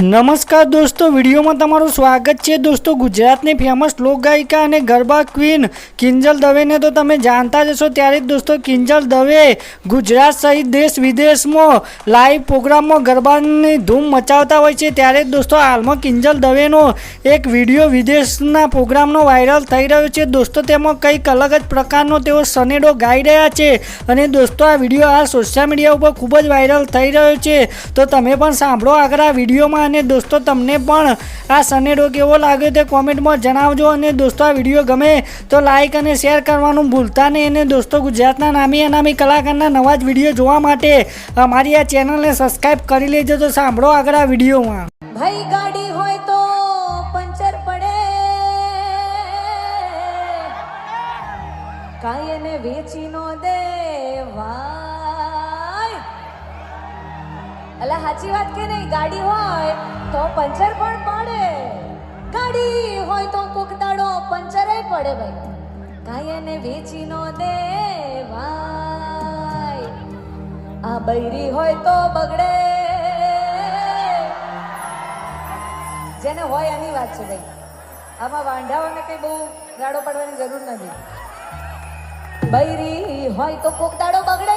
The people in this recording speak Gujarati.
નમસ્કાર દોસ્તો, વિડીયોમાં તમારું સ્વાગત છે. દોસ્તો, ગુજરાતની ફેમસ લોકગાયિકા અને ગરબા ક્વીન કિંજલ દવેને તો તમે જાણતા જ હશો. ત્યારે જ દોસ્તો, કિંજલ દવે ગુજરાત સહિત દેશ વિદેશમાં લાઈવ પ્રોગ્રામમાં ગરબાની ધૂમ મચાવતા હોય છે. ત્યારે જ દોસ્તો, હાલમાં કિંજલ દવેનો એક વીડિયો વિદેશના પ્રોગ્રામનો વાયરલ થઈ રહ્યો છે. દોસ્તો, તેમાં કંઈક અલગ જ પ્રકારનો તેઓ સનેડો ગાઈ રહ્યા છે. અને દોસ્તો, આ વીડિયો આ સોશિયલ મીડિયા ઉપર ખૂબ જ વાયરલ થઈ રહ્યો છે. તો તમે પણ સાંભળો આગળ આ વિડીયોમાં. અને દોસ્તો, તમને પણ આ સનેડો કેવો લાગ્યો તે કોમેન્ટમાં જણાવજો અને દોસ્તો, આ વીડિયો ગમે તો લાઈક અને શેર કરવાનું ભૂલતા નહીં. અને દોસ્તો, ગુજરાતના નામી અનામી કલાકારના નવા જ વીડિયો જોવા માટે અમારી આ ચેનલને સબસ્ક્રાઈબ કરી લેજો. તો સાંભળો આગળ આ વિડીયોમાં. ભાઈ ગાડી હોય તો પંચર પડે. કાંઈ એને વેચી નો દે વાય અલા, સાચી વાત કે નહીં? ગાડી હોય તો પંચર પણ પડે. ગાડી હોય તો કોક દાડો પંચરે પડે ભાઈ. કાંઈ એને વેચી નો દે ભાઈ આ બૈરી હોય તો બગડે. જેને હોય એની વાત છે ભાઈ. આમાં વાંઢાઓને કંઈ બહુ રાડો પડવાની જરૂર નથી. બૈરી હોય તો કોક દાડો બગડે